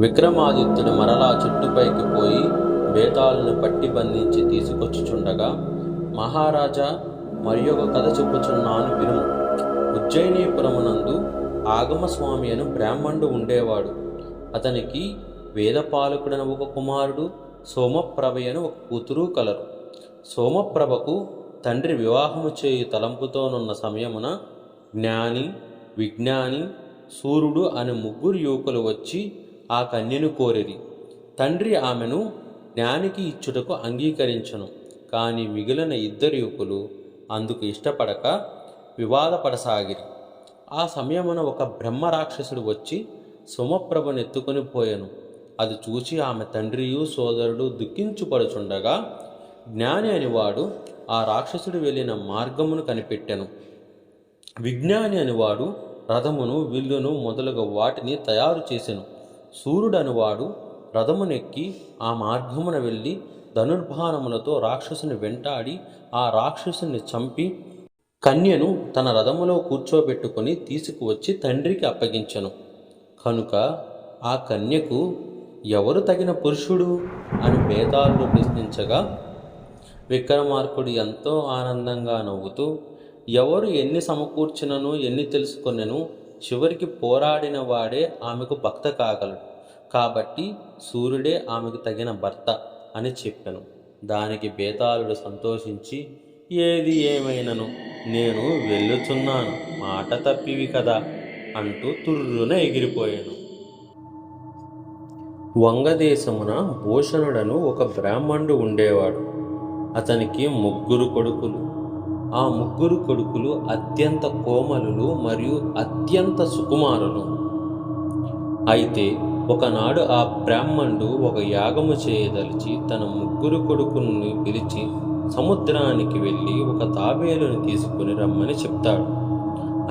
విక్రమాదిత్యుడు మరలా చెట్టుపైకి పోయి బేతాలను పట్టి బంధించి తీసుకొచ్చుచుండగా మహారాజా మరి ఒక కథ చెప్పుచున్నాను వినుము ఉజ్జయినీపురమునందు ఆగమస్వామి అను బ్రాహ్మణుడు ఉండేవాడు. అతనికి వేదపాలకుడన ఒక కుమారుడు సోమప్రభయను ఒక కూతురు కలరు. సోమప్రభకు తండ్రి వివాహము చేయు తలంపుతోనున్న సమయమున జ్ఞాని విజ్ఞాని సూర్యుడు అనే ముగ్గురు యువకులు వచ్చి ఆ కన్యను కోరిరి తండ్రి ఆమెను జ్ఞానికి ఇచ్చుటకు అంగీకరించను. కానీ మిగిలిన ఇద్దరు యువకులు అందుకు ఇష్టపడక వివాదపడసాగిరి. ఆ సమయమున ఒక బ్రహ్మ రాక్షసుడు వచ్చి సోమప్రభను ఎత్తుకొని పోయాను. అది చూచి ఆమె తండ్రియు సోదరుడు దుఃఖించుపడుచుండగా జ్ఞాని అనివాడు ఆ రాక్షసుడు వెళ్ళిన మార్గమును కనిపెట్టెను. విజ్ఞాని అనివాడు రథమును విల్లును మొదలగు వాటిని తయారు చేసెను. సూర్యుడనువాడు రథమునెక్కి ఆ మార్గమున వెళ్ళి ధనుర్భానములతో రాక్షసుని వెంటాడి ఆ రాక్షసుని చంపి కన్యను తన రథములో కూర్చోబెట్టుకొని తీసుకువచ్చి తండ్రికి అప్పగించను. కనుక ఆ కన్యకు ఎవరు తగిన పురుషుడు అని భేదాలు ప్రశ్నించగా విక్రమార్కుడు ఎంతో ఆనందంగా నవ్వుతూ ఎవరు ఎన్ని సమకూర్చినను ఎన్ని తెలుసుకొనెను చివరికి పోరాడిన వాడే ఆమెకు భక్త కాగలడు. కాబట్టి సూర్యుడే ఆమెకు తగిన భర్త అని చెప్పాను. దానికి బేతాళుడు సంతోషించి ఏది ఏమైనను నేను వెళ్ళుచున్నాను. మాట తప్పివి కదా అంటూ తుర్రున ఎగిరిపోయాను. వంగదేశమున భూషణుడను ఒక బ్రాహ్మణుడు ఉండేవాడు. అతనికి ముగ్గురు కొడుకులు. ఆ ముగ్గురు కొడుకులు అత్యంత కోమలులు మరియు అత్యంత సుకుమారులు. అయితే ఒకనాడు ఆ బ్రాహ్మణుడు ఒక యాగము చేయదలిచి తన ముగ్గురు కొడుకుల్ని పిలిచి సముద్రానికి వెళ్ళి ఒక తాబేలుని తీసుకుని రమ్మని చెప్తాడు.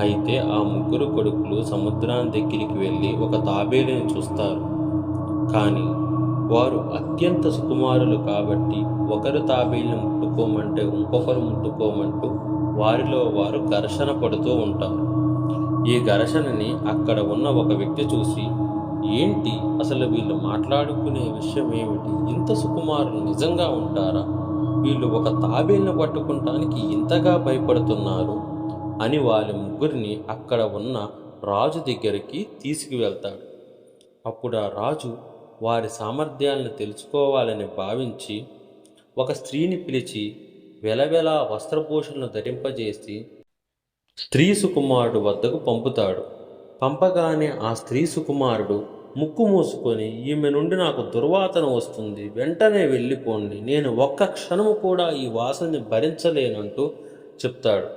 అయితే ఆ ముగ్గురు కొడుకులు సముద్రాన్ని దగ్గరికి వెళ్ళి ఒక తాబేలుని చూస్తారు. కానీ వారు అత్యంత సుకుమారులు కాబట్టి ఒకరు తాబేలిని ముట్టుకోమంటే ఇంకొకరు ముట్టుకోమంటూ వారిలో వారు ఘర్షణ పడుతూ ఉంటారు. ఈ ఘర్షణని అక్కడ ఉన్న ఒక వ్యక్తి చూసి ఏంటి? అసలు వీళ్ళు మాట్లాడుకునే విషయం ఏమిటి? ఇంత సుకుమారులు నిజంగా ఉంటారా? వీళ్ళు ఒక తాబేలిని పట్టుకుంటానికి ఇంతగా భయపడుతున్నారు? అని వాళ్ళ ముగ్గురిని అక్కడ ఉన్న రాజు దగ్గరికి తీసుకువెళ్తాడు. అప్పుడు ఆ రాజు వారి సామర్థ్యాలను తెలుసుకోవాలని భావించి ఒక స్త్రీని పిలిచి వెలవెల వస్త్రభూషణను ధరింపజేసి స్త్రీ సుకుమారుడు వద్దకు పంపుతాడు. పంపగానే ఆ స్త్రీ సుకుమారుడు ముక్కు మూసుకొని ఈమె నుండి నాకు దుర్వాసన వస్తుంది వెంటనే వెళ్ళిపోండి నేను ఒక్క క్షణము కూడా ఈ వాసనని భరించలేనంటూ చెప్తాడు.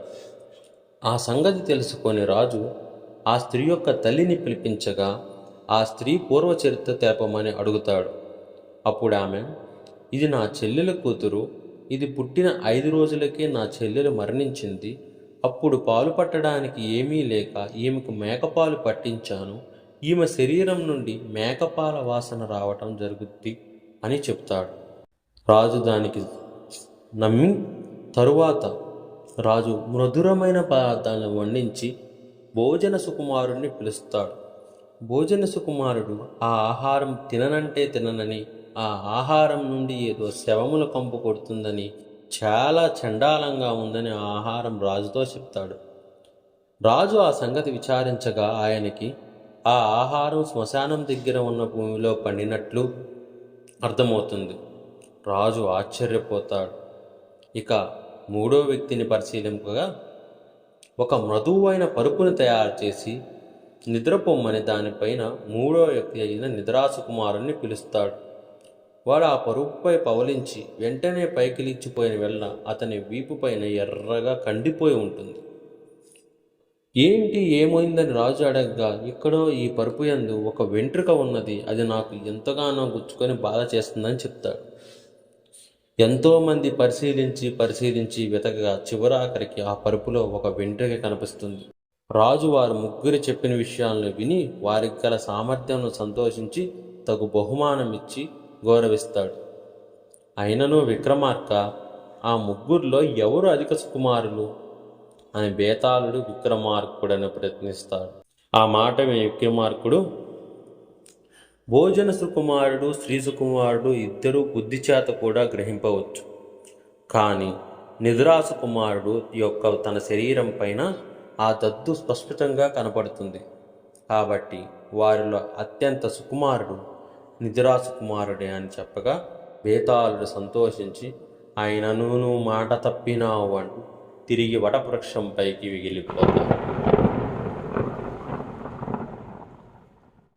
ఆ సంగతి తెలుసుకొని రాజు ఆ స్త్రీ యొక్క తల్లిని పిలిపించగా ఆ స్త్రీ పూర్వచరిత్ర తెలపమని అడుగుతాడు. అప్పుడు ఆమె ఇది నా చెల్లెల కూతురు ఇది పుట్టిన ఐదు రోజులకే నా చెల్లెలు మరణించింది అప్పుడు పాలు పట్టడానికి ఏమీ లేక ఈమెకు మేకపాలు పట్టించాను ఈమె శరీరం నుండి మేకపాల వాసన రావటం జరుగుద్ది అని చెప్తాడు. రాజు దానికి నమ్మి తరువాత రాజు మృదురమైన పదార్థాలను వండించి భోజన సుకుమారుణ్ణి పిలుస్తాడు. భోజన సుకుమారుడు ఆ ఆహారం తిననంటే తిననని ఆ ఆహారం నుండి ఏదో శవముల కంపు కొడుతుందని చాలా చండాలంగా ఉందని ఆ ఆహారం రాజుతో చెప్తాడు. రాజు ఆ సంగతి విచారించగా ఆయనకి ఆ ఆహారం శ్మశానం దగ్గర ఉన్న భూమిలో పండినట్లు అర్థమవుతుంది. రాజు ఆశ్చర్యపోతాడు. ఇక మూడో వ్యక్తిని పరిశీలింపగా ఒక మృదువైన పరుపుని తయారు చేసి నిద్రపొమ్మని దానిపైన మూడో వ్యక్తి అయిన నిద్రాసుకుమారుణ్ణి పిలుస్తాడు. వాడు ఆ పరుపుపై పవలించి వెంటనే పైకి లిచ్చిపోయిన వెళ్ళ అతని వీపుపైన ఎర్రగా కండిపోయి ఉంటుంది. ఏంటి ఏమైందని రాజు అడగగా ఇక్కడో ఈ పరుపు యందు ఒక వెంట్రుక ఉన్నది. అది నాకు ఎంతగానో గుచ్చుకొని బాధ చేస్తుందని చెప్తాడు. ఎంతోమంది పరిశీలించి పరిశీలించి వెతకగా చివరాఖరికి ఆ పరుపులో ఒక వెంట్రుక కనిపిస్తుంది. రాజు వారు ముగ్గురు చెప్పిన విషయాలను విని వారికి గల సామర్థ్యంను సంతోషించి తగు బహుమానం ఇచ్చి గౌరవిస్తాడు. అయినను విక్రమార్క ఆ ముగ్గురిలో ఎవరు అధిక సుకుమారులు అని బేతాళుడు విక్రమార్కుడని ప్రయత్నిస్తాడు ఆ మాట విని విక్రమార్కుడు భోజన సుకుమారుడు శ్రీ సుకుమారుడు ఇద్దరూ బుద్ధి చేత కూడా గ్రహింపవచ్చు. కానీ నిద్రాసుకుమారుడు యొక్క తన శరీరం పైన ఆ దద్దు స్పష్టంగా కనపడుతుంది. కాబట్టి వారిలో అత్యంత సుకుమారుడు నిద్రాసుకుమారుడే అని చెప్పగా బేతాళుడు సంతోషించి ఆయనను నువ్వు మాట తప్పినావు అంటూ తిరిగి వటవృక్షంపైకి వెళ్ళిపోతాడు